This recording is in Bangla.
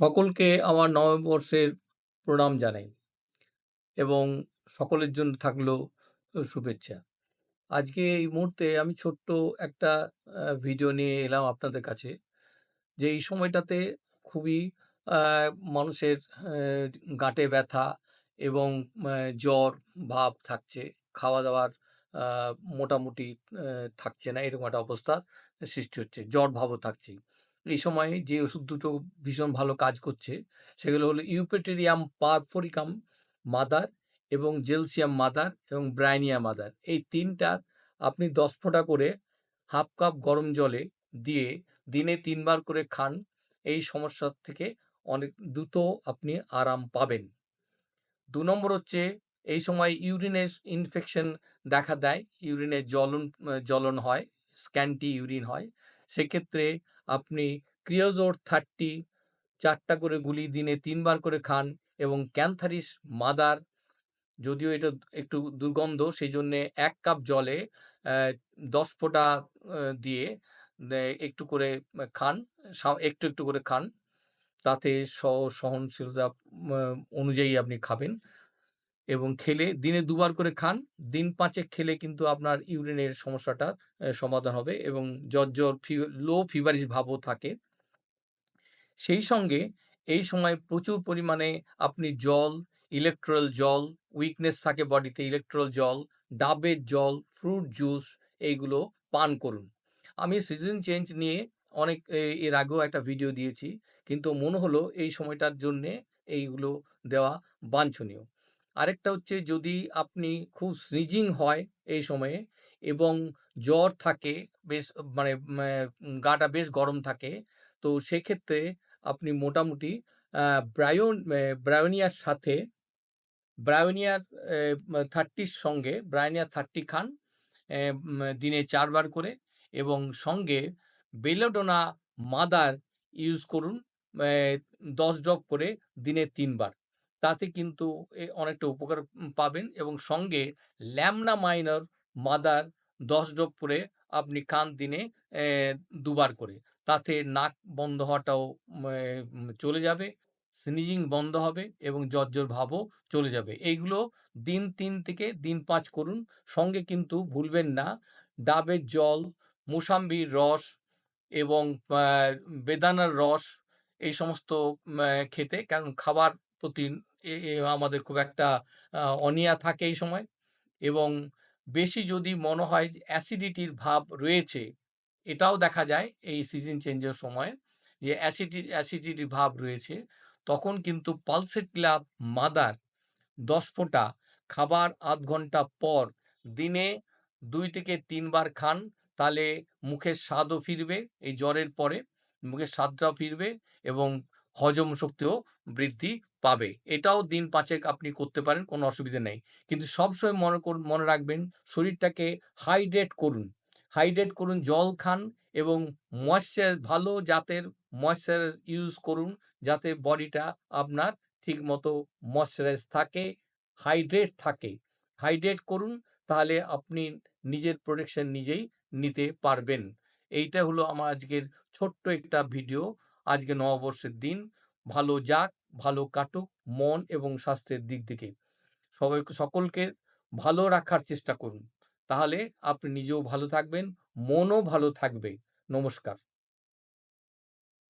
সকলকে আমার নববর্ষের প্রণাম জানাই এবং সকলের জন্য থাকল শুভেচ্ছা। আজকে এই মুহূর্তে আমি ছোট্ট একটা ভিডিও নিয়ে এলাম আপনাদের কাছে। যে এই সময়টাতে খুবই মানুষের গাঁটে ব্যথা এবং জ্বর ভাব থাকছে। খাওয়া-দাওয়ার মোটামুটি থাকছে না, এরকম একটা অবস্থা সৃষ্টি হচ্ছে। জ্বর ভাবও থাকছে। এই সময়ে যে ওষুধ দুটো ভীষণ ভালো কাজ করছে সেগুলো হলো ইউপেটেরিয়াম পারফোরিকাম মাদার এবং জেলসিয়াম মাদার এবং ব্রাইনিয়া মাদার। এই ৩ টার আপনি ১০ ফোঁটা করে ১/২ কাপ গরম জলে দিয়ে দিনে তিনবার করে খান। এই সমস্যার থেকে অনেক দ্রুত আপনি আরাম পাবেন। দু নম্বর হচ্ছে এই সময় ইউরিনের ইনফেকশন দেখা দেয়। ইউরিনের জ্বলন আ জ্বলন হয়, স্ক্যান্টি ইউরিন হয়। সেক্ষেত্রে আপনি ক্রিওজোর থার্টি চারটা করে গুলি দিনে তিনবার করে খান এবং ক্যান্থারিস মাদার যদিও এটা একটু দুর্গন্ধ সেজন্যে ১ কাপ জলে দশ ১০ ফোঁটা দিয়ে একটু করে খান। একটু, একটু করে খান। তাতে সহনশীলতা অনুযায়ী আপনি খাবেন এবং খেলে দিনে দুবার করে খান। দিন ৫ এক খেলে কিন্তু আপনার ইউরিনের সমস্যাটা সমাধান হবে এবং জ্বর, জ্বর লো ফিভারিশ ভাবও থাকে। সেই সঙ্গে এই সময় প্রচুর পরিমাণে আপনি জল, ইলেকট্রল জল, উইকনেস থাকে বডিতে ইলেকট্রল জল, ডাবের জল, ফ্রুট জুস এইগুলো পান করুন। আমি সিজন চেঞ্জ নিয়ে অনেক এর আগেও একটা ভিডিও দিয়েছি। কিন্তু মনে হলো এই সময়টার জন্যে এইগুলো দেওয়া বাঞ্ছনীয়। আরেকটা হচ্ছে যদি আপনি খুব স্নিজিং হয় এই সময়ে এবং জ্বর থাকে, বেশ মানে গাটা বেশ গরম থাকে, তো সেক্ষেত্রে আপনি মোটামুটি ব্রায়োন ব্রায়োনিয়ার সাথে ব্রায়োনিয়ার এ, মা 30 র সঙ্গে, ব্রায়োনিয়া 30 খান দিনে চারবার করে এবং সঙ্গে বেলোডোনা মাদার ইউজ করুন দশ ১০ ড্রপ করে দিনে ৩ বার। তাতে কিন্তু অনেকটা উপকার পাবেন এবং সঙ্গে ল্যামনা মাইনর মাদার দশ ডোপ করে আপনি খান দিনে দুবার করে। তাতে নাক বন্ধ হওয়াটাও চলে যাবে, স্নিজিং বন্ধ হবে এবং জ্বর ভাবও চলে যাবে। এইগুলো দিন তিন থেকে দিন পাঁচ করুন। সঙ্গে কিন্তু ভুলবেন না ডাবের জল, মুসাম্বির রস এবং বেদানার রস এই সমস্ত খেতে কারণ খাবার প্রতি আমাদের খুব একটা অনিয়া থাকে এই সময় এবং বেশি যদি মনে হয় অ্যাসিডিটির ভাব রয়েছে, এটাও দেখা যায় এই সিজন চেঞ্জের সময় যে অ্যাসিডি অ্যাসিডিটির ভাব রয়েছে তখন কিন্তু পালসেট ক্লাব মাদার ১০ ফোঁটা খাবার আধ ঘণ্টা পর দিনে দুই থেকে তিনবার খান। তাহলে মুখের স্বাদও ফিরবে এই জ্বরের পরে। মুখের স্বাদটাও ফিরবে এবং হজম শক্তিও বৃদ্ধি পাবে। এটাও দিন পাঁচেক আপনি করতে পারেন, কোনো অসুবিধা নেই। কিন্তু সবসময় মনে মনে রাখবেন শরীরটাকে হাইড্রেট করুন। হাইড্রেট করুন, জল খান এবং ময়েশ্চার ভালো জাতের ময়েশ্চারাইজার ইউজ করুন যাতে বডিটা আপনার ঠিক মতো ময়েশ্চারাইজ থাকে, হাইড্রেট থাকে। হাইড্রেট করুন তাহলে আপনি নিজের প্রোটেকশন নিজেই নিতে পারবেন। এইটা হলো আমার আজকের ছোট্ট একটা ভিডিও। আজকে নববর্ষের দিন। ভালো যাক, ভালো কাটুক মন এবং স্বাস্থ্যের দিক থেকে। সবাই সকলকে ভালো রাখার চেষ্টা করুন। তাহলে আপনি নিজেও ভালো থাকবেন, মনও ভালো থাকবে। নমস্কার।